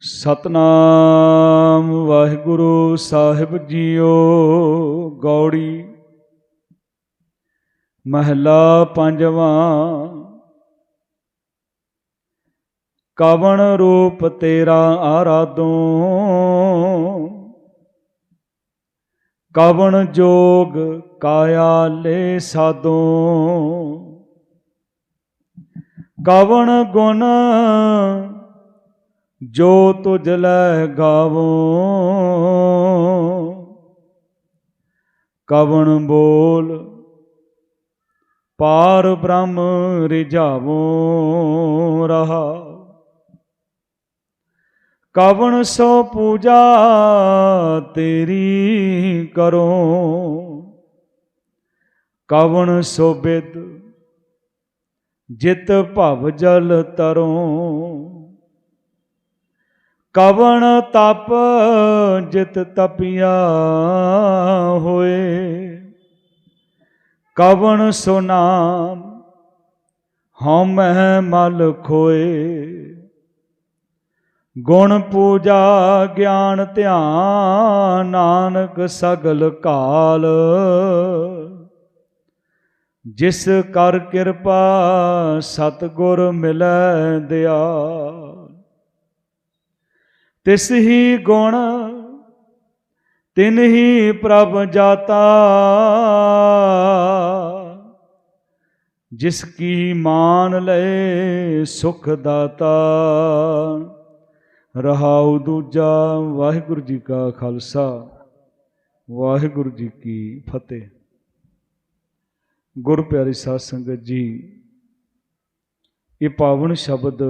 ਸਤਨਾਮ ਵਾਹਿਗੁਰੂ ਸਾਹਿਬ ਜੀਓ ਗੌੜੀ। ਮਹਲਾ ਪੰਜਵਾਂ। ਕਵਣ ਰੂਪ ਤੇਰਾ ਆਰਾਧੋ। ਕਵਣ ਜੋਗ ਕਾਇਆ ਲੈ ਸਾਧੋ। ਕਵਣ ਗੁਣ ਜੋ ਤੁਝ ਲੈ ਗਾਵੋ, ਕਵਣ ਬੋਲ, ਪਾਰ ਬ੍ਰਹਮ ਰਿਝਾਵੋ ਰਹਾ। ਕਵਣ ਸੋ ਪੂਜਾ ਤੇਰੀ ਕਰੋ, ਕਵਣ ਸੋ ਬਿਦ ਜਿਤ ਭਵ ਜਲ ਤਰੋਂ। ਕਵਣ ਤਪ ਜਿਤ ਤਪਿਆ ਹੋਏ। ਕਵਣ ਸੋ ਨਾਮ, ਹਉ ਮਲ ਖੋਏ। ਗੁਣ ਪੂਜਾ ਗਿਆਨ ਧਿਆਨ, ਨਾਨਕ ਸਗਲ ਕਾਲ। ਜਿਸ ਕਰ ਕਿਰਪਾ ਸਤਗੁਰ ਮਿਲੈ ਦਿਆ। ਤਿਸ ਹੀ ਗੁਣ, ਤਿਨ ਹੀ ਪ੍ਰਭ ਜਾਤਾ। ਜਿਸ ਕੀ ਮਾਨ ਲੈ ਸੁਖ ਦਾਤਾ, ਰਹਾਉ ਦੂਜਾ। ਵਾਹਿਗੁਰੂ ਜੀ ਕਾ ਖਾਲਸਾ, ਵਾਹਿਗੁਰੂ ਜੀ ਕੀ ਫਤਿਹ। ਗੁਰ ਪਿਆਰੀ ਸਾਧ ਸੰਗਤ ਜੀ, ਇਹ ਪਾਵਨ ਸ਼ਬਦ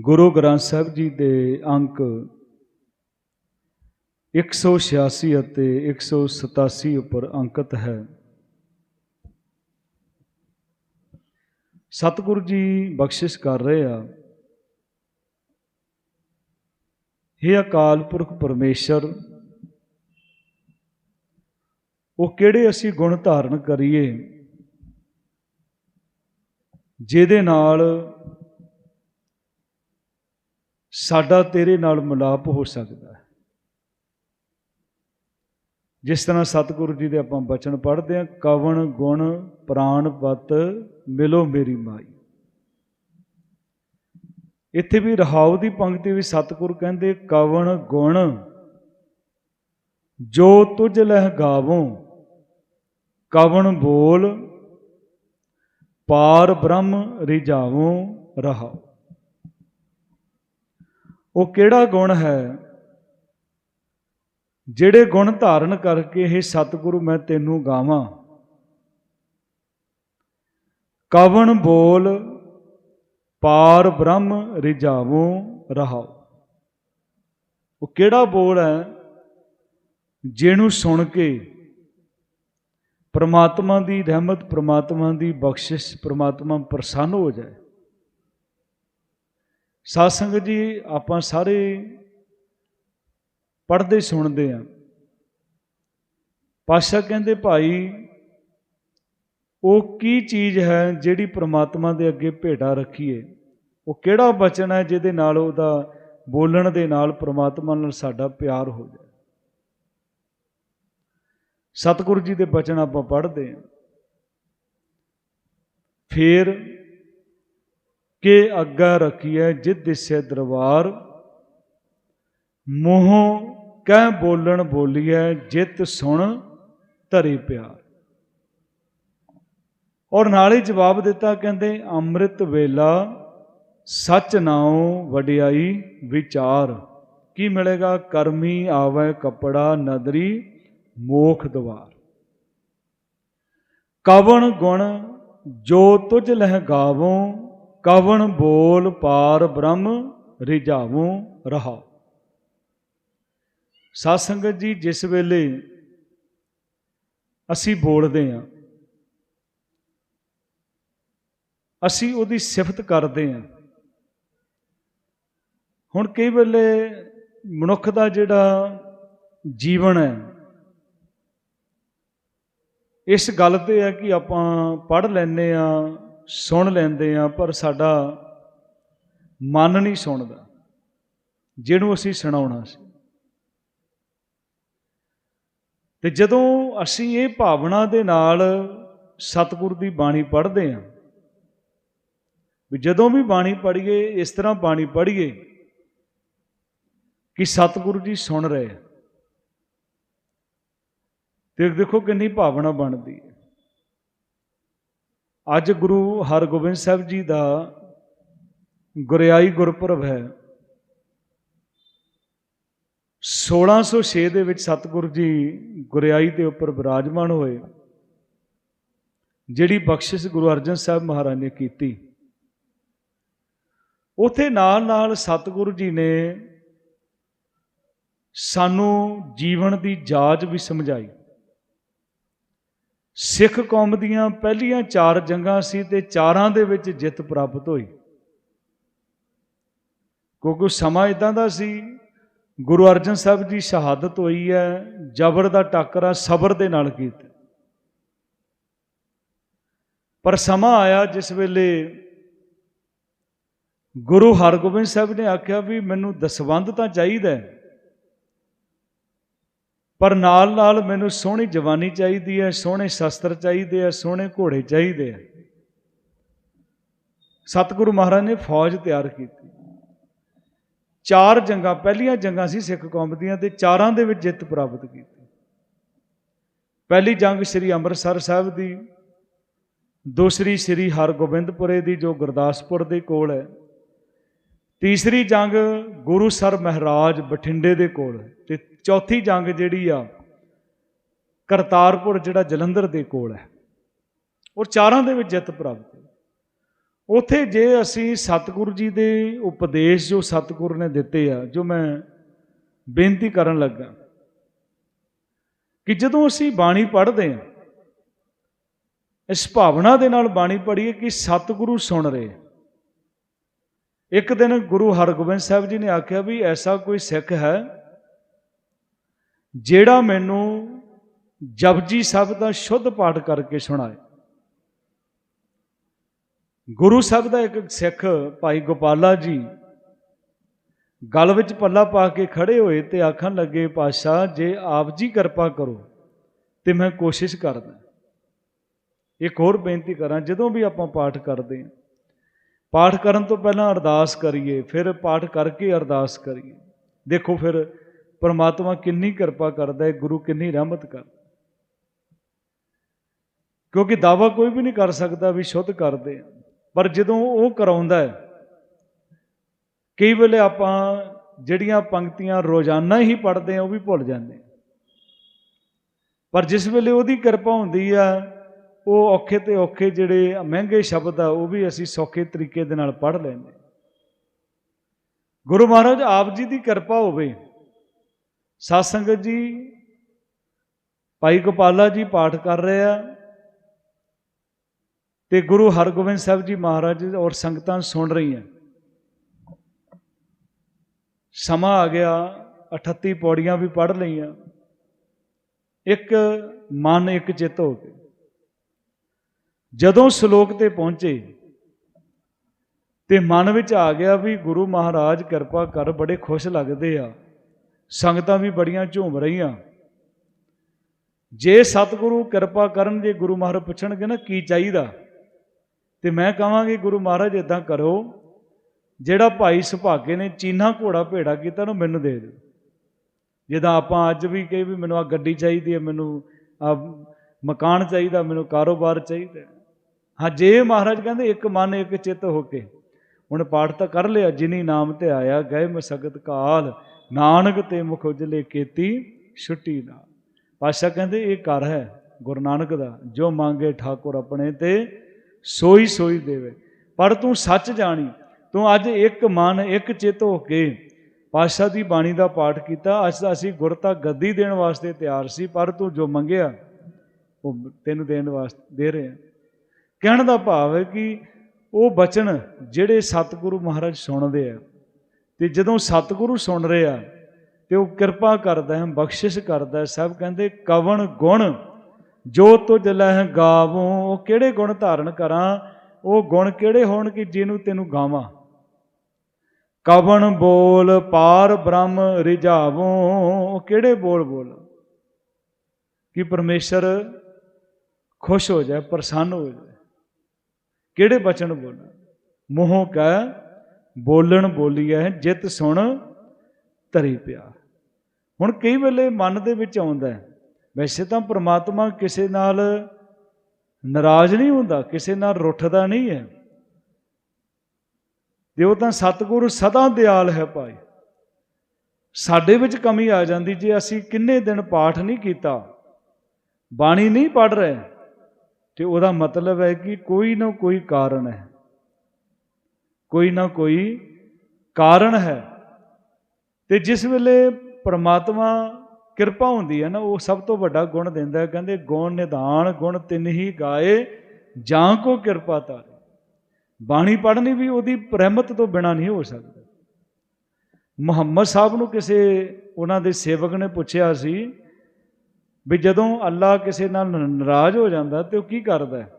ਗੁਰੂ ਗ੍ਰੰਥ ਸਾਹਿਬ ਜੀ ਦੇ ਅੰਕ 186 ਅਤੇ 187 ਉੱਪਰ ਅੰਕਿਤ ਹੈ। ਸਤਿਗੁਰੂ ਜੀ ਬਖਸ਼ਿਸ਼ ਕਰ ਰਹੇ ਆ। हे ਅਕਾਲ ਪੁਰਖ ਪਰਮੇਸ਼ਰ, ਉਹ ਕਿਹੜੇ ਅਸੀਂ ਗੁਣ ਧਾਰਨ ਕਰੀਏ, ਜਿਹਦੇ ਨਾਲ ਸਾਡਾ ਤੇਰੇ ਨਾਲ ਮਿਲਾਪ ਹੋ ਸਕਦਾ ਹੈ। ਜਿਸ ਤਰ੍ਹਾਂ ਸਤਿਗੁਰੂ ਜੀ ਦੇ ਆਪਾਂ ਬਚਨ ਪੜ੍ਹਦੇ ਹਾਂ, ਕਵਣ, ਗੁਣ ਪ੍ਰਾਣਪਤ ਮਿਲੋ ਮੇਰੀ ਮਾਈ। ਇੱਥੇ ਵੀ ਰਹਾਉ ਦੀ ਪੰਕਤੀ ਵੀ ਸਤਿਗੁਰੂ ਕਹਿੰਦੇ, ਕਵਣ, ਗੁਣ, ਜੋ ਤੁਝ ਲਹਿ ਗਾਵੋ, ਕਵਣ ਬੋਲ, ਪਾਰ ਬ੍ਰਹਮ ਰਿਜਾਵੋ ਰਹਾਉ। ਉਹ ਕਿਹੜਾ ਗੁਣ ਹੈ? ਜਿਹੜੇ ਗੁਣ ਧਾਰਨ ਕਰਕੇ ਇਹ ਸਤਿਗੁਰੂ, ਮੈਂ ਤੈਨੂੰ ਗਾਵਾਂ। ਕਵਣ ਬੋਲ, ਪਾਰ ਬ੍ਰਹਮ ਰਿਜਾਵੋ ਰਹਾਉ ਉਹ ਕਿਹੜਾ ਬੋਲ ਹੈ? ਜਿਹਨੂੰ ਸੁਣ ਕੇ ਪ੍ਰਮਾਤਮਾ ਦੀ ਰਹਿਮਤ, ਪ੍ਰਮਾਤਮਾ ਦੀ ਬਖਸ਼ਿਸ਼, ਪ੍ਰਮਾਤਮਾ ਪ੍ਰਸੰਨ ਹੋ ਜਾਏ। ਸਾਧ ਸੰਗਤ ਜੀ, ਆਪਾਂ ਸਾਰੇ ਪੜ੍ਹਦੇ ਸੁਣਦੇ ਆ ਪਾਸ਼ਾ ਕਹਿੰਦੇ, ਭਾਈ, ਉਹ ਕੀ ਚੀਜ਼ ਹੈ ਜਿਹੜੀ ਪ੍ਰਮਾਤਮਾ ਦੇ ਅੱਗੇ ਭੇਟਾ ਰੱਖੀਏ? ਉਹ ਕਿਹੜਾ ਬਚਨ ਹੈ ਜਿਹਦੇ ਨਾਲ ਉਹਦਾ ਬੋਲਣ ਦੇ ਨਾਲ ਪ੍ਰਮਾਤਮਾ ਨਾਲ ਸਾਡਾ ਪਿਆਰ ਹੋ ਜਾਏ? ਸਤਿਗੁਰੂ ਜੀ ਦੇ ਬਚਨ ਆਪਾਂ ਪੜ੍ਹਦੇ ਆ ਫੇਰ ਕੇ ਅੱਗਾ ਰੱਖੀਐ ਜਿਤ ਦਿਸੈ ਦਰਬਾਰ। ਮੂੰਹ ਕਹਿ ਬੋਲਣ ਬੋਲੀਐ ਜਿਤ ਸੁਣ ਧਰੇ ਪਿਆਰ। ਔਰ ਨਾਲ ਹੀ ਜਵਾਬ ਦਿੱਤਾ ਕਹਿੰਦੇ, ਅੰਮ੍ਰਿਤ ਵੇਲਾ ਸੱਚ ਨਾਉ ਵਡਿਆਈ ਵਿਚਾਰ। ਕੀ ਮਿਲੇਗਾ ਕਰਮੀ ਆਵੇ ਕਪੜਾ ਨਦਰੀ ਮੋਖ ਦਵਾਰ। ਕਵਣ ਗੁਣ ਜੋ ਤੁਝ ਲਹਿ ਗਾਵੋ ਕਵਣ ਬੋਲ ਪਾਰ ਬ੍ਰਹਮ ਰਿਜਾਵੋ ਰਹਾ। ਸਾਧ ਸੰਗਤ ਜੀ, ਜਿਸ ਵੇਲੇ ਅਸੀਂ ਬੋਲਦੇ ਹਾਂ, ਅਸੀਂ ਉਹਦੀ ਸਿਫਤ ਕਰਦੇ ਹਾਂ। ਹੁਣ ਕਈ ਵੇਲੇ ਮਨੁੱਖ ਦਾ ਜਿਹੜਾ ਜੀਵਨ ਹੈ, ਇਸ ਗੱਲ ਤੇ ਹੈ ਕਿ ਆਪਾਂ ਪੜ੍ਹ ਲੈਂਦੇ ਆ ਸੁਣ ਲੈਂਦੇ ਆ ਪਰ ਸਾਡਾ ਮਨ ਨਹੀਂ ਸੁਣਦਾ, ਜਿਹਨੂੰ ਅਸੀਂ ਸੁਣਾਉਣਾ ਸੀ ਤੇ ਜਦੋਂ ਅਸੀਂ ਇਹ ਭਾਵਨਾ ਦੇ ਨਾਲ ਸਤਿਗੁਰ ਦੀ ਬਾਣੀ ਪੜ੍ਹਦੇ ਹਾਂ, ਵੀ ਜਦੋਂ ਵੀ ਬਾਣੀ ਪੜ੍ਹੀਏ, ਇਸ ਤਰ੍ਹਾਂ ਬਾਣੀ ਪੜ੍ਹੀਏ ਕਿ ਸਤਿਗੁਰੂ ਜੀ ਸੁਣ ਰਹੇ ਆ। ਤੇ ਦੇਖੋ ਕਿੰਨੀ ਭਾਵਨਾ ਬਣਦੀ ਹੈ ਅੱਜ ਗੁਰੂ ਹਰਗੋਬਿੰਦ ਸਾਹਿਬ ਜੀ ਦਾ ਗੁਰਿਆਈ ਗੁਰਪੁਰਬ ਹੈ। 1606 ਦੇ ਵਿੱਚ ਸਤਿਗੁਰੂ ਜੀ ਗੁਰਿਆਈ ਦੇ ਉੱਪਰ ਵਿਰਾਜਮਾਨ ਹੋਏ, ਜਿਹੜੀ ਬਖਸ਼ਿਸ਼ ਗੁਰੂ ਅਰਜਨ ਸਾਹਿਬ ਮਹਾਰਾਜ ਨੇ ਕੀਤੀ। ਉਥੇ ਨਾਲ ਨਾਲ ਸਤਿਗੁਰੂ ਜੀ ਨੇ ਸਾਨੂੰ ਜੀਵਨ ਦੀ ਜਾਚ ਵੀ ਸਮਝਾਈ। ਸਿੱਖ ਕੌਮ ਦੀਆਂ ਪਹਿਲੀਆਂ ਚਾਰ ਜੰਗਾਂ ਸੀ ਤੇ ਚਾਰਾਂ ਦੇ ਵਿੱਚ ਜਿੱਤ ਪ੍ਰਾਪਤ ਹੋਈ। ਕਿਉਂਕਿ ਸਮਾਂ ਇਦਾਂ ਦਾ ਸੀ, ਗੁਰੂ ਅਰਜਨ ਸਾਹਿਬ ਦੀ ਸ਼ਹਾਦਤ ਹੋਈ ਹੈ, ਜ਼ਬਰ ਦਾ ਟੱਕਰਾ ਸਬਰ ਦੇ ਨਾਲ ਕੀਤਾ। ਪਰ ਸਮਾਂ ਆਇਆ ਜਿਸ ਵੇਲੇ ਗੁਰੂ ਹਰਗੋਬਿੰਦ ਸਾਹਿਬ ਨੇ ਆਖਿਆ ਵੀ ਮੈਨੂੰ ਦਸਵੰਧ ਤਾਂ ਚਾਹੀਦਾ ਹੈ। ਪਰ ਨਾਲ ਨਾਲ ਮੈਨੂੰ ਸੋਹਣੀ ਜਵਾਨੀ ਚਾਹੀਦੀ ਹੈ, ਸੋਹਣੇ ਸ਼ਸਤਰ ਚਾਹੀਦੇ ਆ, ਸੋਹਣੇ ਘੋੜੇ ਚਾਹੀਦੇ ਆ। ਸਤਿਗੁਰੂ ਮਹਾਰਾਜ ਨੇ ਫੌਜ ਤਿਆਰ ਕੀਤੀ। ਚਾਰ ਜੰਗਾਂ, ਪਹਿਲੀਆਂ ਜੰਗਾਂ ਸੀ ਸਿੱਖ ਕੌਮ ਦੀਆਂ ਤੇ ਚਾਰਾਂ ਦੇ ਵਿੱਚ ਜਿੱਤ ਪ੍ਰਾਪਤ ਕੀਤੀ। ਪਹਿਲੀ ਜੰਗ ਸ੍ਰੀ ਅੰਮ੍ਰਿਤਸਰ ਸਾਹਿਬ ਦੀ, ਦੂਸਰੀ ਸ੍ਰੀ ਹਰਗੋਬਿੰਦਪੁਰੇ ਦੀ, ਜੋ ਗੁਰਦਾਸਪੁਰ ਦੇ ਕੋਲ ਹੈ। ਤੀਸਰੀ ਜੰਗ ਗੁਰੂ ਸਰ ਮਹਾਰਾਜ ਬਠਿੰਡੇ ਦੇ ਕੋਲ ਹੈ ਤੇ ਚੌਥੀ ਜੰਗ ਜਿਹੜੀ ਆ, ਕਰਤਾਰਪੁਰ ਜਿਹੜਾ ਜਲੰਧਰ ਦੇ ਕੋਲ ਹੈ, ਔਰ ਚਾਰਾਂ ਦੇ ਵਿੱਚ ਜਿੱਤ ਪ੍ਰਾਪਤ ਹੋਈ। ਉਥੇ ਜੇ ਅਸੀਂ ਸਤਿਗੁਰੂ ਜੀ ਦੇ ਉਪਦੇਸ਼ ਜੋ ਸਤਿਗੁਰੂ ਨੇ ਦਿੱਤੇ ਆ, ਜੋ ਮੈਂ ਬੇਨਤੀ ਕਰਨ ਲੱਗਾ, ਕਿ ਜਦੋਂ ਅਸੀਂ ਬਾਣੀ ਪੜ੍ਹਦੇ ਹਾਂ ਇਸ ਭਾਵਨਾ ਦੇ ਨਾਲ ਬਾਣੀ ਪੜ੍ਹੀਏ ਕਿ ਸਤਿਗੁਰੂ ਸੁਣ ਰਹੇ। ਇੱਕ ਦਿਨ ਗੁਰੂ ਹਰਗੋਬਿੰਦ ਸਾਹਿਬ ਜੀ ਨੇ ਆਖਿਆ ਵੀ ਐਸਾ ਕੋਈ ਸਿੱਖ ਹੈ ਜਿਹੜਾ ਮੈਨੂੰ ਜਪਜੀ ਸਾਹਿਬ ਦਾ ਸ਼ੁੱਧ ਪਾਠ ਕਰਕੇ ਸੁਣਾਏ। ਗੁਰੂ ਸਾਹਿਬ ਦਾ ਇੱਕ ਸਿੱਖ ਭਾਈ ਗੋਪਾਲਾ ਜੀ ਗਲ ਵਿੱਚ ਪੱਲਾ ਪਾ ਕੇ ਖੜੇ ਹੋਏ ਤੇ ਆਖਣ ਲੱਗੇ ਪਾਸ਼ਾ ਜੇ ਆਪ ਜੀ ਕਿਰਪਾ ਕਰੋ ਤੇ ਮੈਂ ਕੋਸ਼ਿਸ਼ ਕਰਦਾ। ਇੱਕ ਹੋਰ ਬੇਨਤੀ ਕਰਾਂ, ਜਦੋਂ ਵੀ ਆਪਾਂ ਪਾਠ ਕਰਦੇ ਹਾਂ, ਪਾਠ ਕਰਨ ਤੋਂ ਪਹਿਲਾਂ ਅਰਦਾਸ ਕਰੀਏ, ਫਿਰ ਪਾਠ ਕਰਕੇ ਅਰਦਾਸ ਕਰੀਏ। ਦੇਖੋ ਫਿਰ ਪਰਮਾਤਮਾ ਕਿੰਨੀ ਕਿਰਪਾ ਕਰਦਾ ਹੈ, ਗੁਰੂ ਕਿੰਨੀ ਰਹਿਮਤ ਕਰਦਾ ਕਿਉਂਕਿ ਦਾਵਾ ਕੋਈ ਵੀ ਨਹੀਂ ਕਰ ਸਕਦਾ ਵੀ ਸ਼ੁੱਧ ਕਰਦੇ ਆ। ਪਰ ਜਦੋਂ ਉਹ ਕਰਾਉਂਦਾ ਹੈ, ਕਈ ਵੇਲੇ ਆਪਾਂ ਜਿਹੜੀਆਂ ਪੰਕਤੀਆਂ ਰੋਜ਼ਾਨਾ ਹੀ ਪੜ੍ਹਦੇ ਆ, ਉਹ ਵੀ ਭੁੱਲ ਜਾਂਦੇ ਪਰ ਜਿਸ ਵੇਲੇ ਉਹਦੀ ਕਿਰਪਾ ਹੁੰਦੀ ਆ, ਉਹ ਔਖੇ ਤੇ ਔਖੇ ਜਿਹੜੇ ਮਹਿੰਗੇ ਸ਼ਬਦ ਆ, ਉਹ ਵੀ ਅਸੀਂ ਸੌਖੇ ਤਰੀਕੇ ਦੇ ਨਾਲ ਪੜ੍ਹ ਲੈਂਦੇ ਗੁਰੂ ਮਹਾਰਾਜ, ਆਪ ਜੀ ਦੀ ਕਿਰਪਾ ਹੋਵੇ ਸਾਧ ਸੰਗਤ ਜੀ, ਭਾਈ ਗੋਪਾਲਾ ਜੀ ਪਾਠ ਕਰ ਰਹੇ ਆ ਤੇ ਗੁਰੂ ਹਰਗੋਬਿੰਦ ਸਾਹਿਬ ਜੀ ਮਹਾਰਾਜ ਔਰ ਸੰਗਤਾਂ ਸੁਣ ਰਹੀਆਂ। ਸਮਾਂ ਆ ਗਿਆ 38 ਪੌੜੀਆਂ ਵੀ ਪੜ੍ਹ ਲਈਆਂ। ਇੱਕ ਮਨ, ਇੱਕ ਚਿੱਤ ਹੋ ਕੇ। ਜਦੋਂ ਸ਼ਲੋਕ ਤੇ ਪਹੁੰਚੇ ਤੇ ਮਨ ਵਿੱਚ ਆ ਗਿਆ ਵੀ ਗੁਰੂ ਮਹਾਰਾਜ ਕਿਰਪਾ ਕਰ ਬੜੇ ਖੁਸ਼ ਲੱਗਦੇ ਆ। ਸੰਗਤਾਂ ਵੀ ਬੜੀਆਂ ਝੂਮ ਰਹੀਆਂ। ਜੇ ਸਤਿਗੁਰੂ ਕਿਰਪਾ ਕਰਨ, ਜੇ ਗੁਰੂ ਮਹਾਰਾਜ ਪੁੱਛਣਗੇ ਨਾ ਕੀ ਚਾਹੀਦਾ, ਤੇ ਮੈਂ ਕਹਾਂਗੀ, ਗੁਰੂ ਮਹਾਰਾਜ ਇਦਾਂ ਕਰੋ। ਜਿਹੜਾ ਭਾਈ ਸੁਭਾਗੇ ਨੇ ਚੀਨਾ ਘੋੜਾ ਭੇੜਾ ਕੀਤਾ ਨੂੰ ਮੈਨੂੰ ਦੇ ਦਿਓ। ਜਿੱਦਾਂ ਆਪਾਂ ਅੱਜ ਵੀ ਕਹੀ ਵੀ ਮੈਨੂੰ ਆ ਗੱਡੀ ਚਾਹੀਦੀ ਹੈ, ਮੈਨੂੰ ਆ ਮਕਾਨ ਚਾਹੀਦਾ, ਮੈਨੂੰ ਕਾਰੋਬਾਰ ਚਾਹੀਦਾ ਹਾਂ। ਜੇ ਮਹਾਰਾਜ ਕਹਿੰਦੇ ਇੱਕ ਮਨ, ਇੱਕ ਚਿੱਤ ਹੋ ਕੇ, ਹੁਣ ਪਾਠ ਤਾਂ ਕਰ ਲਿਆ, ਜਿਨੀ ਨਾਮ ਤੇ ਆਇਆ ਗਏ ਮਸਗਤ ਕਾਲ ਨਾਨਕ ਤੇ ਮੁਖ ਉਜਲੇ ਕੀਤੀ ਛੁੱਟੀ ਦਾ। ਪਾਸ਼ਾ ਕਹਿੰਦੇ, ਇਹ ਘਰ ਹੈ ਗੁਰੂ ਨਾਨਕ ਦਾ, ਜੋ ਮੰਗੇ ਠਾਕੁਰ ਆਪਣੇ ਤੇ ਸੋਈ ਸੋਈ ਦੇਵੇ। ਪਰ ਤੂੰ ਸੱਚ ਜਾਣੀ, ਤੂੰ ਅੱਜ ਇੱਕ ਮਨ ਇੱਕ ਚਿੱਤ ਹੋ ਕੇ ਪਾਸ਼ਾ ਦੀ ਬਾਣੀ ਦਾ ਪਾਠ ਕੀਤਾ, ਅੱਜ ਤਾਂ ਅਸੀਂ ਗੁਰਤਾ ਗੱਦੀ ਦੇਣ ਵਾਸਤੇ ਤਿਆਰ ਸੀ, ਪਰ ਤੂੰ ਜੋ ਮੰਗਿਆ, ਉਹ ਤੈਨੂੰ ਦੇਣ ਵਾਸਤੇ ਦੇ ਰਹੇ ਹਾਂ। ਕਹਿਣ ਦਾ ਭਾਵ ਹੈ ਕਿ ਉਹ ਬਚਨ ਜਿਹੜੇ ਸਤਿਗੁਰੂ ਮਹਾਰਾਜ ਸੁਣਦੇ ਆ ਤੇ ਜਦੋਂ ਸਤਿਗੁਰੂ ਸੁਣ ਰਹੇ ਆ, ਤੇ ਉਹ ਕਿਰਪਾ ਕਰਦਾ ਹੈ, ਬਖਸ਼ਿਸ਼ ਕਰਦਾ ਹੈ, ਸਭ ਕਹਿੰਦੇ ਕਵਣ ਗੁਣ, ਜੋ ਤੁਝ ਲਹਿ ਗਾਵੋ, ਉਹ ਕਿਹੜੇ ਗੁਣ ਧਾਰਨ ਕਰਾਂ, ਉਹ ਗੁਣ ਕਿਹੜੇ ਹੋਣ ਕਿ ਜਿਹਨੂੰ ਤੈਨੂੰ ਗਾਵਾਂ? ਕਵਣ ਬੋਲ ਪਾਰ ਬ੍ਰਹਮ ਰਿਝਾਵੋ, ਉਹ ਕਿਹੜੇ ਬੋਲ ਬੋਲ? ਕਿ ਪਰਮੇਸ਼ਰ ਖੁਸ਼ ਹੋ ਜਾਏ, ਪ੍ਰਸੰਨ ਹੋ ਜਾਏ। ਕਿਹੜੇ ਬਚਨ ਬੋਲ? ਮੂੰਹੋਂ ਕਹਿ ਬੋਲਣ ਬੋਲੀਐ, ਜਿਤ ਸੁਣ ਧਰੀ ਪਿਆ। ਹੁਣ ਕਈ ਵੇਲੇ ਮਨ ਦੇ ਵਿੱਚ ਆਉਂਦਾ ਵੈਸੇ ਤਾਂ ਪ੍ਰਮਾਤਮਾ ਕਿਸੇ ਨਾਲ ਨਾਰਾਜ਼ ਨਹੀਂ ਹੁੰਦਾ, ਕਿਸੇ ਨਾਲ ਰੁੱਠਦਾ ਨਹੀਂ ਹੈ। ਤੇ ਉਹ ਤਾਂ ਸਤਿਗੁਰੂ ਸਦਾ ਦਿਆਲ ਹੈ ਭਾਈ। ਸਾਡੇ ਵਿੱਚ ਕਮੀ ਆ ਜਾਂਦੀ, ਜੇ ਅਸੀਂ ਕਿੰਨੇ ਦਿਨ ਪਾਠ ਨਹੀਂ ਕੀਤਾ, ਬਾਣੀ ਨਹੀਂ ਪੜ ਰਹੇ, ਤੇ ਉਹਦਾ ਮਤਲਬ ਹੈ ਕਿ ਕੋਈ ਨਾ ਕੋਈ ਕਾਰਨ ਹੈ। ਕੋਈ ਨਾ ਕੋਈ ਕਾਰਨ ਹੈ। ਤੇ ਜਿਸ ਵੇਲੇ ਪ੍ਰਮਾਤਮਾ ਕਿਰਪਾ ਹੁੰਦੀ ਹੈ ਨਾ, ਉਹ ਸਭ ਤੋਂ ਵੱਡਾ ਗੁਣ ਦਿੰਦਾ ਹੈ, ਕਹਿੰਦੇ, ਗੁਣ ਨਿਧਾਨ ਗੁਣ ਤਿੰਨ ਹੀ ਗਾਏ, ਜਾਂ ਕੋ ਕਿਰਪਾ ਤਾਰੇ। ਬਾਣੀ ਪੜ੍ਹਨੀ ਵੀ ਉਹਦੀ ਰਹਿਮਤ ਤੋਂ ਬਿਨਾ ਨਹੀਂ ਹੋ ਸਕਦਾ। ਮੁਹੰਮਦ ਸਾਹਿਬ ਨੂੰ ਕਿਸੇ ਉਹਨਾਂ ਦੇ ਸੇਵਕ ਨੇ ਪੁੱਛਿਆ ਸੀ ਵੀ ਜਦੋਂ ਅੱਲਾ ਕਿਸੇ ਨਾਲ ਨਾਰਾਜ਼ ਹੋ ਜਾਂਦਾ ਤੇ ਉਹ ਕੀ ਕਰਦਾ ਹੈ?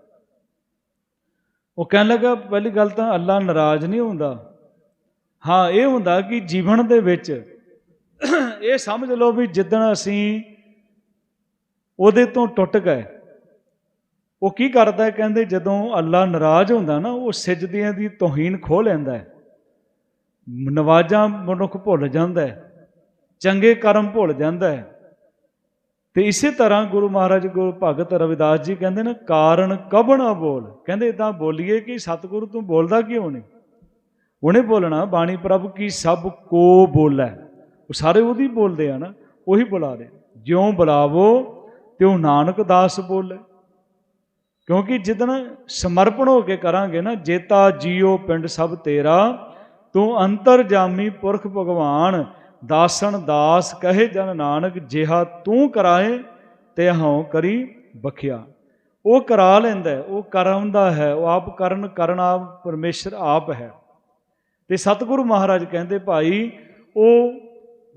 ਉਹ ਕਹਿਣ ਲੱਗਾ, ਪਹਿਲੀ ਗੱਲ ਤਾਂ ਅੱਲਾ ਨਾਰਾਜ਼ ਨਹੀਂ ਹੁੰਦਾ। ਹਾਂ, ਇਹ ਹੁੰਦਾ ਕਿ ਜੀਵਨ ਦੇ ਵਿੱਚ ਇਹ ਸਮਝ ਲਓ ਵੀ ਜਿੱਦਣ ਅਸੀਂ ਉਹਦੇ ਤੋਂ ਟੁੱਟ ਗਏ, ਉਹ ਕੀ ਕਰਦਾ ਕਹਿੰਦੇ ਜਦੋਂ ਅੱਲਾ ਨਾਰਾਜ਼ ਹੁੰਦਾ ਨਾ, ਉਹ ਸਜਦੀਆਂ ਦੀ ਤੋਹੀਨ ਖੋਹ ਲੈਂਦਾ ਨਵਾਜ਼ਾਂ ਮਨੁੱਖ ਭੁੱਲ ਜਾਂਦਾ ਚੰਗੇ ਕਰਮ ਭੁੱਲ ਜਾਂਦਾ ਹੈ। ਤੇ ਇਸੇ ਤਰ੍ਹਾਂ ਗੁਰੂ ਮਹਾਰਾਜ ਗੁਰੂ ਭਗਤ ਰਵਿਦਾਸ ਜੀ ਕਹਿੰਦੇ ਨੇ, ਕਾਰਨ ਕਬਣਾ ਬੋਲ। ਕਹਿੰਦੇ ਇਦਾਂ ਬੋਲੀਏ ਕਿ ਸਤਿਗੁਰੂ ਤੂੰ ਬੋਲਦਾ ਕਿਉਂ ਨਹੀਂ? ਉਹਨੇ ਬੋਲਣਾ, ਬਾਣੀ ਪ੍ਰਭ ਕੀ ਸਭ ਕੋ ਬੋਲੇ। ਉਹ ਸਾਰੇ ਉਹਦੀ ਬੋਲਦੇ ਆ ਨਾ, ਉਹੀ ਬੁਲਾ ਰਹੇ। ਜਿਉਂ ਬੁਲਾਵੋ, ਤਿਉ ਨਾਨਕ ਦਾਸ ਬੋਲੇ। ਕਿਉਂਕਿ ਜਿੱਦਣ ਸਮਰਪਣ ਹੋ ਕੇ ਕਰਾਂਗੇ ਨਾ, ਜੇਤਾ ਜੀਓ ਪਿੰਡ ਸਭ ਤੇਰਾ, ਤੂੰ ਅੰਤਰ ਜਾਮੀ ਪੁਰਖ ਭਗਵਾਨ ਦਾਸਣ ਦਾਸ ਕਹੇ ਜਨ ਨਾਨਕ, ਜਿਹਾ ਤੂੰ ਕਰਾਏ ਤੇ ਹਉ ਕਰੀ ਬਖਿਆ। ਉਹ ਕਰਾ ਲੈਂਦਾ ਉਹ ਕਰਾਉਂਦਾ ਹੈ, ਉਹ ਆਪ ਕਰਨ ਆਪ ਪਰਮੇਸ਼ਰ ਆਪ ਹੈ। ਤੇ ਸਤਿਗੁਰੂ ਮਹਾਰਾਜ ਕਹਿੰਦੇ, ਭਾਈ, ਉਹ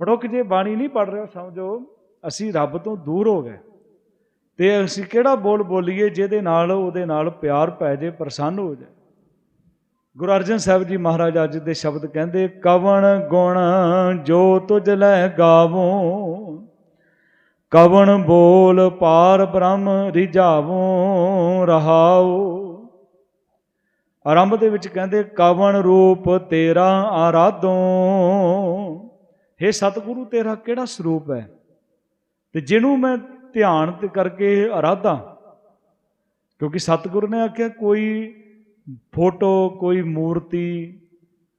ਬੜੋਕ ਜੇ ਬਾਣੀ ਨਹੀਂ ਪੜ ਰਿਹਾ, ਸਮਝੋ, ਅਸੀਂ ਰੱਬ ਤੋਂ ਦੂਰ ਹੋ ਗਏ। ਤੇ ਅਸੀਂ ਕਿਹੜਾ ਬੋਲ ਬੋਲੀਏ, ਜਿਹਦੇ ਨਾਲ ਉਹਦੇ ਨਾਲ ਪਿਆਰ ਪੈ ਜੇ ਪ੍ਰਸੰਨ ਹੋ ਜਾਏ। ਗੁਰੂ ਅਰਜਨ ਸਾਹਿਬ ਜੀ ਮਹਾਰਾਜ ਅੱਜ ਦੇ ਸ਼ਬਦ ਕਹਿੰਦੇ, ਕਵਣ ਗੁਣ ਜੋ ਤੁਝ ਲੈ ਗਾਵੋ, ਕਵਣ ਬੋਲ ਪਾਰ ਬ੍ਰਹਮ ਰਿਝਾਵੋ, ਰਹਾਓ। ਆਰੰਭ ਦੇ ਵਿੱਚ ਕਹਿੰਦੇ, ਕਵਣ ਰੂਪ ਤੇਰਾ ਆਰਾਧੋ। हे ਸਤਿਗੁਰੂ, ਤੇਰਾ ਕਿਹੜਾ ਸਰੂਪ ਹੈ? ਤੇ ਜਿਹਨੂੰ ਮੈਂ ਧਿਆਨ ਤੇ ਕਰਕੇ ਆਰਾਧਾਂ ਕਿਉਂਕਿ ਸਤਿਗੁਰੂ ਨੇ ਆਖਿਆ, ਕੋਈ ਫੋਟੋ, ਕੋਈ ਮੂਰਤੀ,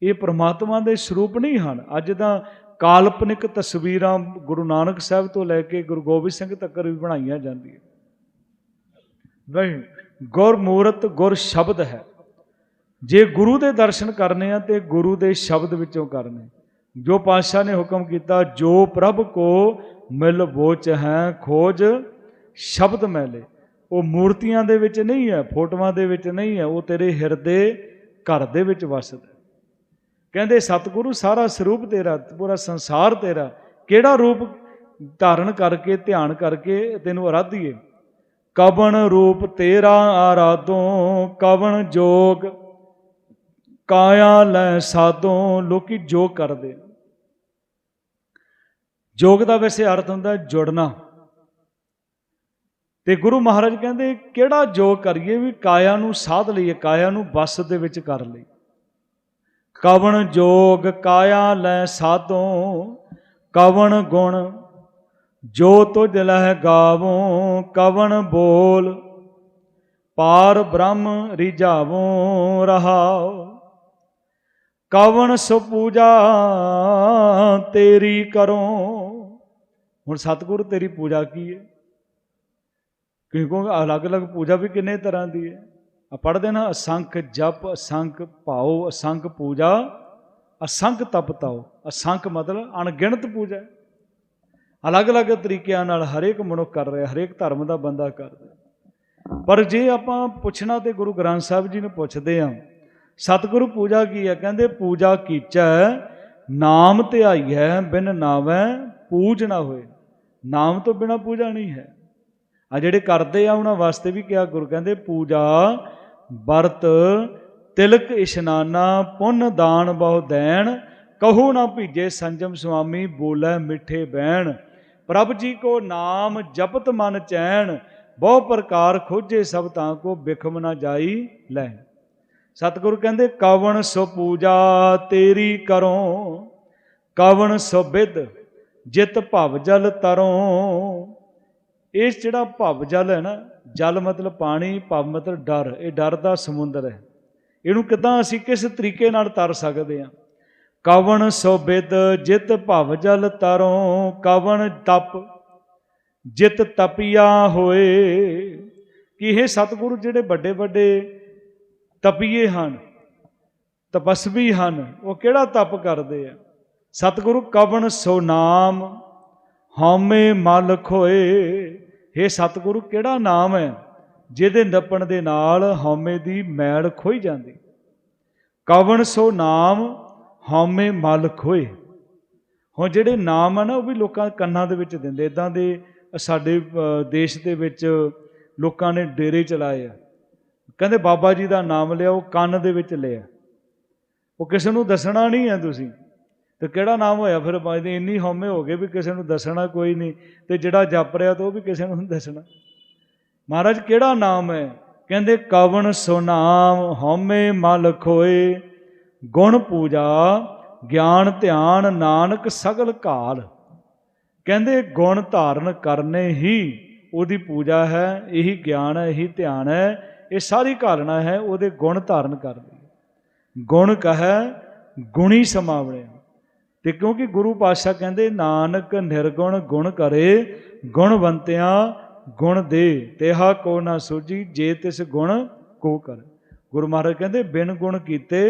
ਇਹ ਪ੍ਰਮਾਤਮਾ ਦੇ ਸਰੂਪ ਨਹੀਂ ਹਨ। ਅੱਜ ਤਾਂ ਕਾਲਪਨਿਕ ਤਸਵੀਰਾਂ ਗੁਰੂ ਨਾਨਕ ਸਾਹਿਬ ਤੋਂ ਲੈ ਕੇ ਗੁਰੂ ਗੋਬਿੰਦ ਸਿੰਘ ਤੱਕ ਵੀ ਬਣਾਈਆਂ ਜਾਂਦੀਆਂ। ਨਹੀਂ ਗੁਰ ਗੁਰ ਸ਼ਬਦ ਹੈ। ਜੇ ਗੁਰੂ ਦੇ ਦਰਸ਼ਨ ਕਰਨੇ ਆ ਤੇ ਗੁਰੂ ਦੇ ਸ਼ਬਦ ਵਿੱਚੋਂ ਕਰਨੇ। ਜੋ ਪਾਤਸ਼ਾਹ ਨੇ ਹੁਕਮ ਕੀਤਾ, ਜੋ ਪ੍ਰਭ ਕੋ ਮਿਲ ਬੋਚ ਹੈ, ਖੋਜ ਸ਼ਬਦ ਮੈਲੇ। ਉਹ ਮੂਰਤੀਆਂ ਦੇ ਵਿੱਚ ਨਹੀਂ ਹੈ, ਫੋਟੋਆਂ ਦੇ ਵਿੱਚ ਨਹੀਂ ਹੈ, ਉਹ ਤੇਰੇ ਹਿਰਦੇ ਘਰ ਦੇ ਵਿੱਚ ਵਸਦਾ ਕਹਿੰਦੇ, ਸਤਿਗੁਰੂ, ਸਾਰਾ ਸਰੂਪ ਤੇਰਾ, ਪੂਰਾ ਸੰਸਾਰ ਤੇਰਾ, ਕਿਹੜਾ ਰੂਪ ਧਾਰਨ ਕਰਕੇ, ਧਿਆਨ ਕਰਕੇ ਤੈਨੂੰ ਆਰਾਧੀਏ ਕਵਣ ਰੂਪ ਤੇਰਾ ਆਰਾਧੋ, ਕਵਣ ਜੋਗ ਕਾਇਆ ਲੈ ਸਾਧੋ, ਲੋਕੀ ਜੋਗ ਕਰਦੇ ਜੋਗ ਦਾ ਵੈਸੇ ਅਰਥ ਹੁੰਦਾ ਜੁੜਨਾ। ਤੇ ਗੁਰੂ ਮਹਾਰਾਜ ਕਹਿੰਦੇ, ਕਿਹੜਾ ਜੋਗ ਕਰੀਏ ਵੀ ਕਾਇਆ ਨੂੰ ਸਾਧ ਲਈਏ, ਕਾਇਆ ਨੂੰ ਬਸ ਦੇ ਵਿੱਚ ਕਰ ਲਈ ਕਵਣ ਜੋਗ ਕਾਇਆ ਲੈ ਸਾਧੋ, ਕਵਣ ਗੁਣ ਜੋ ਤੁਜ ਲਹਿ ਗਾਵੋ, ਕਵਣ ਬੋਲ ਪਾਰ ਬ੍ਰਹਮ ਰਿਝਾਵੋ ਰਹਾਓ ਕਵਣ ਸੋ ਪੂਜਾ ਤੇਰੀ ਕਰੋ। ਹੁਣ ਸਤਿਗੁਰੂ, ਤੇਰੀ ਪੂਜਾ ਕੀ ਹੈ? ਕਿਉਂਕਿ ਅਲੱਗ-ਅਲੱਗ ਪੂਜਾ ਵੀ ਕਿੰਨੇ ਤਰ੍ਹਾਂ ਦੀ ਹੈ। ਆ ਪੜ੍ਹਦੇ ਨਾ ਅਸੰਖ ਜਪ, ਅਸੰਖ ਭਾਉ, ਅਸੰਖ ਪੂਜਾ, ਅਸੰਖ ਤਪ ਤਾਉ। ਅਸੰਖ ਮਤਲਬ ਅਣਗਿਣਤ ਪੂਜਾ ਅਲੱਗ-ਅਲੱਗ ਤਰੀਕਿਆਂ ਨਾਲ ਹਰੇਕ ਮਨੁੱਖ ਕਰ ਰਿਹਾ, ਹਰੇਕ ਧਰਮ ਦਾ ਬੰਦਾ ਕਰਦਾ ਪਰ ਜੇ ਆਪਾਂ ਪੁੱਛਣਾ ਤੇ ਗੁਰੂ ਗ੍ਰੰਥ ਸਾਹਿਬ ਜੀ ਨੂੰ ਪੁੱਛਦੇ ਆ ਸਤਿਗੁਰੂ ਪੂਜਾ ਕੀ ਹੈ? ਕਹਿੰਦੇ ਪੂਜਾ ਕੀਚੈ, ਨਾਮ ਧਿਆਈਐ, ਬਿਨ ਨਾਵੈ, ਪੂਜ ਨਾ ਹੋਏ। ਨਾਮ ਤੋਂ ਬਿਨਾ ਪੂਜਾ ਨਹੀਂ ਹੈ। ਆ ਜਿਹੜੇ ਕਰਦੇ ਆ ਉਹਨਾਂ ਵਾਸਤੇ ਵੀ ਕਿਹਾ ਗੁਰੂ ਕਹਿੰਦੇ, ਪੂਜਾ, ਵਰਤ, ਤਿਲਕ, ਇਸ਼ਨਾਨਾ, ਪੁੰਨ, ਦਾਨ, ਬਹੁ, ਦੇਣ, ਕਹੂ ਨਾ ਭੀਜੇ ਸੰਜਮ ਸੁਆਮੀ, ਬੋਲੇ ਮਿੱਠੇ ਬਹਿਣ। ਪ੍ਰਭ ਜੀ ਕੋ ਨਾਮ ਜਪਤ ਮਨ ਚੈਨ ਬਹੁ ਪ੍ਰਕਾਰ ਖੋਜੇ ਸਭ ਤਾਂ ਕੋ ਬਿਖਮ ਨਾ ਜਾਈ ਲੈ। ਸਤਿਗੁਰੂ ਕਹਿੰਦੇ, ਕਵਣ ਸੋ ਪੂਜਾ ਤੇਰੀ ਕਰੋ, ਕਵਣ ਸੋ ਬਿਦ ਜਿਤ ਭਵ ਜਲ ਤਰੋਂ। ਇਸ ਜਿਹੜਾ ਭਵ ਜਲ ਹੈ ਨਾ, ਜਲ ਮਤਲਬ ਪਾਣੀ, ਭਵ ਮਤਲਬ ਡਰ, ਇਹ ਡਰ ਦਾ ਸਮੁੰਦਰ ਹੈ। ਇਹਨੂੰ ਕਿਦਾਂ ਅਸੀਂ ਕਿਸ ਤਰੀਕੇ ਨਾਲ ਤਰ ਸਕਦੇ ਹਾਂ? ਕਵਣ ਸੋ ਬਿਦ ਜਿਤ ਭਵ ਜਲ ਤਰੋਂ, ਕਵਣ ਤਪ ਜਿਤ ਤਪਿਆ ਹੋਏ। ਕਿ ਇਹ ਸਤਿਗੁਰੂ ਜਿਹੜੇ ਵੱਡੇ ਵੱਡੇ ਤਪੀਏ ਹਨ, ਤਪਸਵੀ ਹਨ, ਉਹ ਕਿਹੜਾ ਤਪ ਕਰਦੇ ਆ? ਸਤਿਗੁਰੂ ਕਵਣ ਸੋ ਨਾਮ ਹਉਮੈ ਮਲ ਖੋਏ ਇਹ ਸਤਿਗੁਰੂ, ਕਿਹੜਾ ਨਾਮ ਹੈ ਜਿਹਦੇ ਨੱਪਣ ਦੇ ਨਾਲ ਹਉਮੈ ਦੀ ਮੈਲ ਖੋਈ ਜਾਂਦੀ? ਕਵਣ ਸੋ ਨਾਮ ਹਉਮੈ ਮਲ ਖੋਏ ਹੁਣ ਜਿਹੜੇ ਨਾਮ ਆ ਨਾ, ਉਹ ਵੀ ਲੋਕਾਂ ਕੰਨਾਂ ਦੇ ਵਿੱਚ ਦਿੰਦੇ। ਇਦਾਂ ਦੇ ਸਾਡੇ ਦੇਸ਼ ਦੇ ਵਿੱਚ ਲੋਕਾਂ ਨੇ ਡੇਰੇ ਚਲਾਏ ਆ। ਕਹਿੰਦੇ ਬਾਬਾ ਜੀ ਦਾ ਨਾਮ ਲਿਆ, ਉਹ ਕੰਨ ਦੇ ਵਿੱਚ ਲਿਆ। ਉਹ ਕਿਸੇ ਨੂੰ ਦੱਸਣਾ ਨਹੀਂ ਹੈ ਤੁਸੀਂ। ਤੇ ਕਿਹੜਾ ਨਾਮ ਹੋਇਆ? ਫਿਰ ਬਾਈ ਇੰਨੀ ਹਉਮੈ ਹੋ ਗਏ ਵੀ ਕਿਸੇ ਨੂੰ ਦੱਸਣਾ ਕੋਈ ਨਹੀਂ। ਤੇ ਜਿਹੜਾ ਜਪ ਰਿਹਾ ਤਾਂ ਉਹ ਵੀ ਕਿਸੇ ਨੂੰ ਦੱਸਣਾ। ਮਹਾਰਾਜ, ਕਿਹੜਾ ਨਾਮ ਹੈ? ਕਹਿੰਦੇ, ਕਵਣ ਸੁਨਾਮ ਹਉਮੈ ਮਲ ਖੋਏ, ਗੁਣ ਪੂਜਾ ਗਿਆਨ ਧਿਆਨ ਨਾਨਕ ਸਗਲ ਕਾਲ ਕਹਿੰਦੇ, ਗੁਣ ਧਾਰਨ ਕਰਨੇ ਹੀ ਉਹਦੀ ਪੂਜਾ ਹੈ, ਇਹੀ ਗਿਆਨ ਹੈ, ਇਹੀ ਧਿਆਨ ਹੈ, ਇਹ ਸਾਰੀ ਘਾਲਣਾ ਹੈ, ਉਹਦੇ ਗੁਣ ਧਾਰਨ ਕਰਨੀ। ਗੁਣ ਕਹੈ, ਗੁਣੀ ਸਮਾਵਣੇ। ਤੇ ਕਿਉਂਕਿ ਗੁਰੂ ਪਾਤਸ਼ਾਹ ਕਹਿੰਦੇ ਨਾਨਕ ਨਿਰਗੁਣ ਗੁਣ ਕਰੇ ਗੁਣਵੰਤਿਆਂ ਗੁਣ ਦੇ ਤੇਹਾ ਕੋ ਨਾ ਸੂਝੀ ਜੇ ਤਿਸ ਗੁਣ ਕੋ ਕਰ। ਗੁਰੂ ਮਹਾਰਾਜ ਕਹਿੰਦੇ ਬਿਨ ਗੁਣ ਕੀਤੇ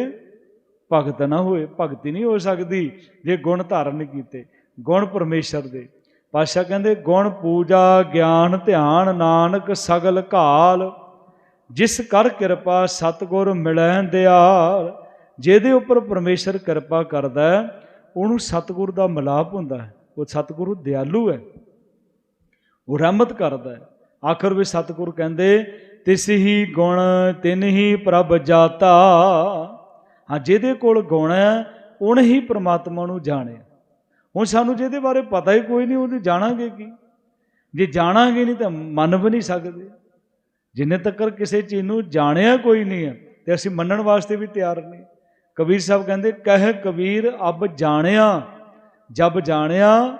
ਭਗਤ ਨਾ ਹੋਏ ਭਗਤੀ ਨਹੀਂ ਹੋ ਸਕਦੀ ਜੇ ਗੁਣ ਧਾਰਨ ਨਹੀਂ ਕੀਤੇ ਗੁਣ ਪਰਮੇਸ਼ਰ ਦੇ। ਪਾਤਸ਼ਾਹ ਕਹਿੰਦੇ ਗੁਣ ਪੂਜਾ ਗਿਆਨ ਧਿਆਨ ਨਾਨਕ ਸਗਲ ਘਾਲ ਜਿਸ ਕਰ ਕਿਰਪਾ ਸਤਗੁਰ ਮਿਲੈ ਦਿਆਲ ਜਿਹਦੇ ਉੱਪਰ ਪਰਮੇਸ਼ਰ ਕਿਰਪਾ ਕਰਦਾ ਹੈ, ਉਹਨੂੰ ਸਤਿਗੁਰ ਦਾ ਮਿਲਾਪ ਹੁੰਦਾ ਹੈ, ਉਹ ਸਤਿਗੁਰੂ ਦਿਆਲੂ ਹੈ। ਉਹ ਰਹਿਮਤ ਕਰਦਾ ਹੈ। ਆਖਰ ਵਿੱਚ ਸਤਿਗੁਰ ਕਹਿੰਦੇ, ਤਿਸ ਹੀ ਗੁਣ ਤਿਨ ਹੀ ਪ੍ਰਭ ਜਾਤਾ। ਹਾਂ, ਜਿਹਦੇ ਕੋਲ ਗੁਣ ਹੈ, ਉਹਨੇ ਹੀ ਪ੍ਰਮਾਤਮਾ ਨੂੰ ਜਾਣਿਆ ਹੁਣ ਸਾਨੂੰ ਜਿਹਦੇ ਬਾਰੇ ਪਤਾ ਹੀ ਕੋਈ ਨਹੀਂ, ਉਹਦੀ ਜਾਣਾਂਗੇ ਕੀ? ਜੇ ਜਾਣਾਂਗੇ ਨਹੀਂ ਤਾਂ ਮੰਨ ਵੀ ਨਹੀਂ ਸਕਦੇ। ਜਿੰਨੇ ਤੱਕ ਕਿਸੇ ਚੀਜ਼ ਨੂੰ ਜਾਣਿਆ ਕੋਈ ਨਹੀਂ ਹੈ, ਤੇ ਅਸੀਂ ਮੰਨਣ ਵਾਸਤੇ ਵੀ ਤਿਆਰ ਨਹੀਂ। ਕਬੀਰ ਸਾਹਿਬ ਕਹਿੰਦੇ, ਕਹਿ ਕਬੀਰ, ਅਬ ਜਾਣਿਆ, ਜਬ ਜਾਣਿਆ,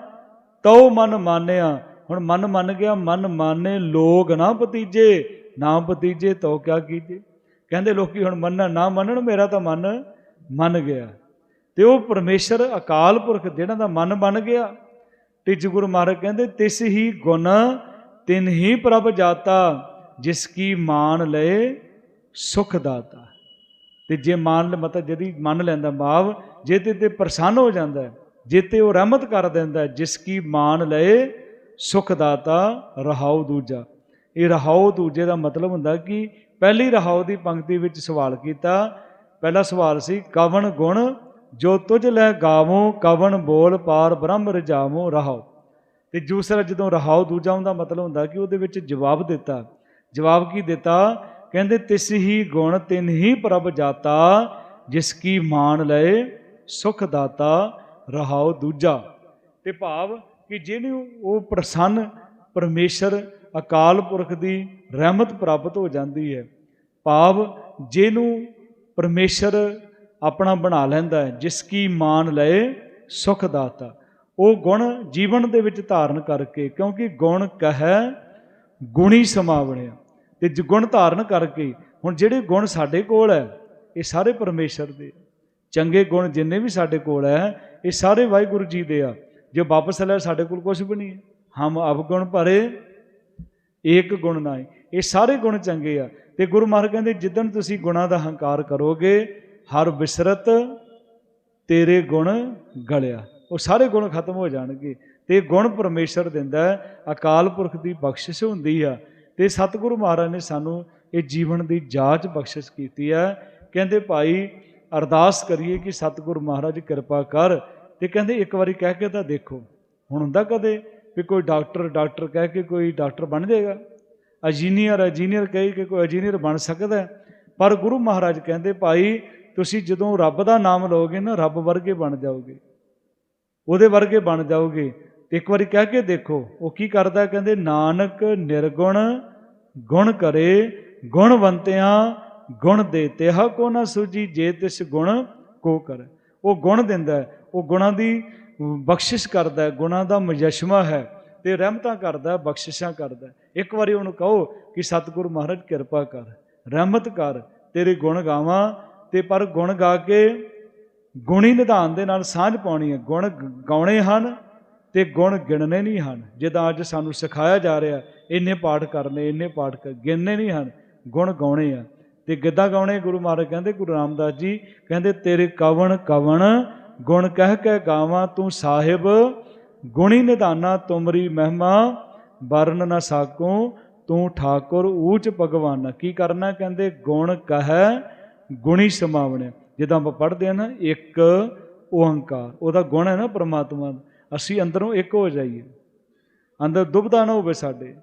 ਤਉ ਮਨ ਮਾਨਿਆ। ਹੁਣ ਮਨ ਮੰਨ ਗਿਆ, ਮਨ ਮਾਨੇ ਲੋਗ ਨਾ ਭਤੀਜੇ ਨਾ ਭਤੀਜੇ ਤੋ ਕਿਆ ਕੀਜੇ? ਕਹਿੰਦੇ ਲੋਕੀ ਹੁਣ ਮੰਨਣ, ਨਾ ਮੰਨਣ, ਮੇਰਾ ਤਾਂ ਮਨ ਮੰਨ ਗਿਆ। ਤੇ ਉਹ ਪਰਮੇਸ਼ਰ, ਅਕਾਲ ਪੁਰਖ, ਜਿਹੜਾ ਦਾ ਮਨ ਬਣ ਗਿਆ, ਤਿਜ ਗੁਰੂ ਮਹਾਰਾਜ ਕਹਿੰਦੇ, ਤਿਸ ਹੀ ਗੁਣ, ਤਿਨ ਹੀ ਪ੍ਰਭ ਜਾਤਾ, ਜਿਸ ਕੀ ਮਾਨ ਲਏ ਸੁਖ ਦਾਤਾ। ਤੇ ਜੇ ਮਾਨ ਮਤਲਬ ਜਦੀ ਮੰਨ ਲੈਂਦਾ ਭਾਵ ਜੇ ਤੇ ਤੇ ਪ੍ਰਸੰਨ ਹੋ ਜਾਂਦਾ ਜੇ ਤੇ ਉਹ ਰਹਿਮਤ ਕਰ ਦਿੰਦਾ ਹੈ, ਜਿਸ ਕੀ ਮਾਨ ਲਏ ਸੁਖ ਦਾਤਾ ਰਹਾਉ ਦੂਜਾ। ਇਹ ਰਹਾਉ ਦੂਜੇ ਦਾ ਮਤਲਬ ਹੁੰਦਾ ਕਿ ਪਹਿਲੀ ਰਹਾਉ ਦੀ ਪੰਕਤੀ ਵਿੱਚ ਸਵਾਲ ਕੀਤਾ। ਪਹਿਲਾ ਸਵਾਲ ਸੀ ਕਵਣ ਗੁਣ ਜੋ ਤੁਝ ਲੈ ਗਾਵੋ ਕਵਣ ਬੋਲ ਪਾਰ ਬ੍ਰਹਮ ਰਜਾਵੋ ਰਹਾਉ। ਤੇ ਦੂਸਰਾ ਜਦੋਂ ਰਹਾਉ ਦੂਜਾ ਹੁੰਦਾ ਮਤਲਬ ਹੁੰਦਾ ਕਿ ਉਹਦੇ ਵਿੱਚ ਜਵਾਬ ਦਿੱਤਾ। ਜਵਾਬ ਕੀ ਦਿੱਤਾ? ਕਹਿੰਦੇ, ਤਿਸ ਹੀ ਗੁਣ ਤਿਨ ਹੀ ਪ੍ਰਭ ਜਾਤਾ, ਜਿਸ ਕੀ ਮਾਨ ਲਏ ਸੁਖ ਦਾਤਾ ਰਹਾਉ ਦੂਜਾ। ਤੇ ਭਾਵ ਕਿ ਜਿਹਨੂੰ ਉਹ ਪ੍ਰਸੰਨ ਪਰਮੇਸ਼ਰ, ਅਕਾਲ ਪੁਰਖ ਦੀ ਰਹਿਮਤ ਪ੍ਰਾਪਤ ਹੋ ਜਾਂਦੀ ਹੈ, ਭਾਵ ਜਿਹਨੂੰ ਪਰਮੇਸ਼ਰ ਆਪਣਾ ਬਣਾ ਲੈਂਦਾ ਹੈ, ਜਿਸ ਕੀ ਮਾਨ ਲਏ ਸੁਖ ਦਾਤਾ। ਉਹ ਗੁਣ ਜੀਵਨ ਦੇ ਵਿੱਚ ਧਾਰਨ ਕਰਕੇ, ਕਿਉਂਕਿ ਗੁਣ ਕਹੈ ਗੁਣੀ ਸਮਾਵਣਿਆ। ਤੇ ਜ- ਗੁਣ ਧਾਰਨ ਕਰਕੇ ਹੁਣ ਜਿਹੜੇ ਗੁਣ ਸਾਡੇ ਕੋਲ ਹੈ, ਇਹ ਸਾਰੇ ਪਰਮੇਸ਼ਰ ਦੇ। ਚੰਗੇ ਗੁਣ ਜਿੰਨੇ ਵੀ ਸਾਡੇ ਕੋਲ ਹੈ, ਇਹ ਸਾਰੇ ਵਾਹਿਗੁਰੂ ਜੀ ਦੇ ਆ। ਜੇ ਵਾਪਸ ਲੈ ਸਾਡੇ ਕੋਲ ਕੁਝ ਵੀ ਨਹੀਂ ਹੈ। ਹਮ ਅਵਗੁਣ ਭਰੇ, ਏਕ ਗੁਣ ਨਾਹੀ। ਇਹ ਸਾਰੇ ਗੁਣ ਚੰਗੇ ਆ। ਤੇ ਗੁਰੂ ਮਹਾਰਾਜ ਕਹਿੰਦੇ, ਜਿੱਦਣ ਤੁਸੀਂ ਗੁਣਾਂ ਦਾ ਹੰਕਾਰ ਕਰੋਗੇ, ਹਰ ਬਿਸਰਤ ਤੇਰੇ ਗੁਣ ਗਲਿਆ। ਉਹ ਸਾਰੇ ਗੁਣ ਖਤਮ ਹੋ ਜਾਣਗੇ। ਤੇ ਇਹ ਗੁਣ ਪਰਮੇਸ਼ਰ ਦਿੰਦਾ ਅਕਾਲ ਪੁਰਖ ਦੀ ਬਖਸ਼ਿਸ਼ ਹੁੰਦੀ ਆ। ਤੇ ਸਤਿਗੁਰੂ ਮਹਾਰਾਜ ਨੇ ਸਾਨੂੰ ਇਹ ਜੀਵਨ ਦੀ ਜਾਚ ਬਖਸ਼ਿਸ਼ ਕੀਤੀ ਹੈ। ਕਹਿੰਦੇ ਭਾਈ, ਅਰਦਾਸ ਕਰੀਏ ਕਿ ਸਤਿਗੁਰੂ ਮਹਾਰਾਜ ਕਿਰਪਾ ਕਰ। ਤੇ ਕਹਿੰਦੇ ਇੱਕ ਵਾਰੀ ਕਹਿ ਕੇ ਤਾਂ ਦੇਖੋ, ਹੁਣ ਹੁੰਦਾ ਕਦੇ ਵੀ ਕੋਈ ਡਾਕਟਰ ਡਾਕਟਰ ਕਹਿ ਕੇ ਕੋਈ ਡਾਕਟਰ ਬਣ ਜਾਏਗਾ। ਇੰਜੀਨੀਅਰ ਇੰਜੀਨੀਅਰ ਕਹਿ ਕਿ ਕੋਈ ਇੰਜੀਨੀਅਰ ਬਣ ਸਕਦਾ ਪਰ ਗੁਰੂ ਮਹਾਰਾਜ ਕਹਿੰਦੇ, ਭਾਈ, ਤੁਸੀਂ ਜਦੋਂ ਰੱਬ ਦਾ ਨਾਮ ਲਓਗੇ ਨਾ, ਰੱਬ ਵਰਗੇ ਬਣ ਜਾਓਗੇ। ਉਹਦੇ ਵਰਗੇ ਬਣ ਜਾਓਗੇ। ਤੇ ਇੱਕ ਵਾਰੀ ਕਹਿ ਕੇ ਦੇਖੋ, ਉਹ ਕੀ ਕਰਦਾ ਕਹਿੰਦੇ, ਨਾਨਕ ਨਿਰਗੁਣ ਗੁਣ ਕਰੇ ਗੁਣਵੰਤਿਆਂ ਗੁਣ ਦੇ ਤਿਹਾ ਕੋ ਨਾ ਸੂਜੀ ਜੇ ਤਿਸ ਗੁਣ ਕੋ ਕਰ। ਉਹ ਗੁਣ ਦਿੰਦਾ ਉਹ ਗੁਣਾਂ ਦੀ ਬਖਸ਼ਿਸ਼ ਕਰਦਾ ਗੁਣਾਂ ਦਾ ਮੁਜਸ਼ਮਾ ਹੈ ਤੇ ਰਹਿਮਤਾਂ ਕਰਦਾ ਬਖਸ਼ਿਸ਼ਾਂ ਕਰਦਾ ਇੱਕ ਵਾਰੀ ਉਹਨੂੰ ਕਹੋ ਕਿ ਸਤਿਗੁਰੂ ਮਹਾਰਾਜ, ਕਿਰਪਾ ਕਰ, ਰਹਿਮਤ ਕਰ, ਤੇਰੇ ਗੁਣ ਗਾਵਾਂ ਤੇ ਪਰ ਗੁਣ ਗਾ ਕੇ ਗੁਣੀ ਨਿਧਾਨ ਦੇ ਨਾਲ ਸਾਂਝ ਪਾਉਣੀ ਹੈ। ਗੁਣ ਗਾਉਣੇ ਹਨ ਤੇ ਗੁਣ ਗਿਣਨੇ ਨਹੀਂ ਹਨ। ਜਿੱਦਾਂ ਅੱਜ ਸਾਨੂੰ ਸਿਖਾਇਆ ਜਾ ਰਿਹਾ, ਇੰਨੇ ਪਾਠ ਕਰਨੇ ਇੰਨੇ ਪਾਠ ਕਰ, ਗਿਣਨੇ ਨਹੀਂ ਹਨ, ਗੁਣ ਗਾਉਣੇ ਆ। ਤੇ ਗਿੱਧਾ ਗਾਉਣੇ, ਗੁਰੂ ਮਹਾਰਾਜ ਕਹਿੰਦੇ, ਗੁਰੂ ਰਾਮਦਾਸ ਜੀ ਕਹਿੰਦੇ, ਤੇਰੇ ਕਵਣ ਕਵਣ, ਗੁਣ ਕਹਿ ਕੇ ਗਾਵਾਂ, ਤੂੰ ਸਾਹਿਬ, ਗੁਣੀ ਨਿਧਾਨਾ, ਤੁਮਰੀ ਮਹਿਮਾ, ਵਰਨ ਨਾ ਸਾਕੋ, ਤੂੰ ਠਾਕੁਰ ਊਚ ਭਗਵਾਨ। ਕੀ ਕਰਨਾ ਕਹਿੰਦੇ, ਗੁਣ ਕਹੈ ਗੁਣੀ ਸਮਾਵਣੇ। ਜਿੱਦਾਂ ਆਪਾਂ ਪੜ੍ਹਦੇ ਆ ਨਾ, ਇੱਕ ਓੰਕਾਰ, ਉਹਦਾ ਗੁਣ ਹੈ ਨਾ ਪ੍ਰਮਾਤਮਾ ਦਾ। ਅਸੀਂ ਅੰਦਰੋਂ ਇੱਕ ਹੋ ਜਾਈਏ। ਅੰਦਰ ਦੁਬਦਾ ਨਾ ਹੋਵੇ ਸਾਡੇ।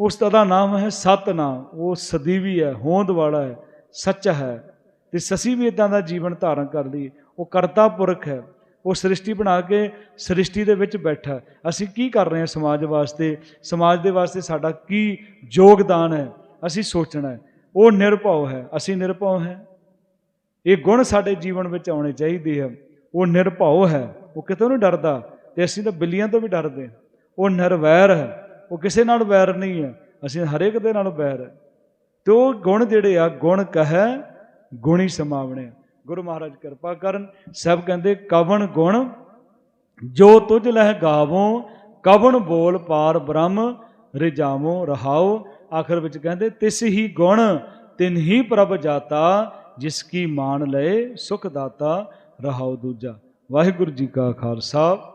ਉਸ ਦਾ ਨਾਮ ਹੈ ਸਤਨਾਮ। ਉਹ ਸਦੀਵੀ ਹੈ, ਹੋਂਦ ਵਾਲਾ ਹੈ, ਸੱਚ ਹੈ। ਤੇ ਸਸੀ ਵੀ ਇਦਾਂ ਦਾ ਜੀਵਨ ਧਾਰਨ ਕਰ ਲਈ ਉਹ ਕਰਤਾ ਪੁਰਖ ਹੈ। ਉਹ ਸ੍ਰਿਸ਼ਟੀ ਬਣਾ ਕੇ ਸ੍ਰਿਸ਼ਟੀ ਦੇ ਵਿੱਚ ਬੈਠਾ ਅਸੀਂ ਕੀ ਕਰ ਰਹੇ ਹਾਂ ਸਮਾਜ ਵਾਸਤੇ? ਸਮਾਜ ਦੇ ਵਾਸਤੇ ਸਾਡਾ ਕੀ ਯੋਗਦਾਨ ਹੈ? ਅਸੀਂ ਸੋਚਣਾ ਹੈ। ਉਹ ਨਿਰਭਉ ਹੈ। ਅਸੀਂ ਨਿਰਭਉ ਹੈ। ਇਹ ਗੁਣ ਸਾਡੇ ਜੀਵਨ ਵਿੱਚ ਆਉਣੇ ਚਾਹੀਦੇ ਆ ਉਹ ਨਿਰਭਉ ਹੈ। ਉਹ ਕਿਤੋਂ ਨਹੀਂ ਡਰਦਾ। ਤੇ ਅਸੀਂ ਤਾਂ ਬਿੱਲੀਆਂ ਤੋਂ ਵੀ ਡਰਦੇ ਹਾਂ। ਉਹ ਨਿਰਵੈਰ ਹੈ। ਉਹ ਕਿਸੇ ਨਾਲ ਵੈਰ ਨਹੀਂ ਹੈ। ਅਸੀਂ ਹਰੇਕ ਦੇ ਨਾਲ ਵੈਰ ਹੈ। ਤੇ ਉਹ ਗੁਣ ਜਿਹੜੇ ਆ, ਗੁਣ ਕਹੈ, ਗੁਣੀ ਸਮਾਵਣੇ। ਗੁਰੂ ਮਹਾਰਾਜ ਕਿਰਪਾ ਕਰਨ। ਸਭ ਕਹਿੰਦੇ, ਕਵਣ ਗੁਣ? ਜੋ ਤੁਝ ਲਹਿ ਗਾਵੋ, ਕਵਣ ਬੋਲ ਪਾਰ ਬ੍ਰਹਮ ਰਿਜਾਵੋ ਰਹਾਓ ਆਖਰ ਵਿੱਚ ਕਹਿੰਦੇ, ਤਿਸ ਹੀ ਗੁਣ, ਤਿਨ ਹੀ ਪ੍ਰਭ ਜਾਤਾ, ਜਿਸ ਕੀ ਮਾਨ ਲਏ ਸੁਖ ਦਾਤਾ ਰਹਾਓ ਦੂਜਾ। ਵਾਹਿਗੁਰੂ ਜੀ ਕਾ ਖਾਲਸਾ।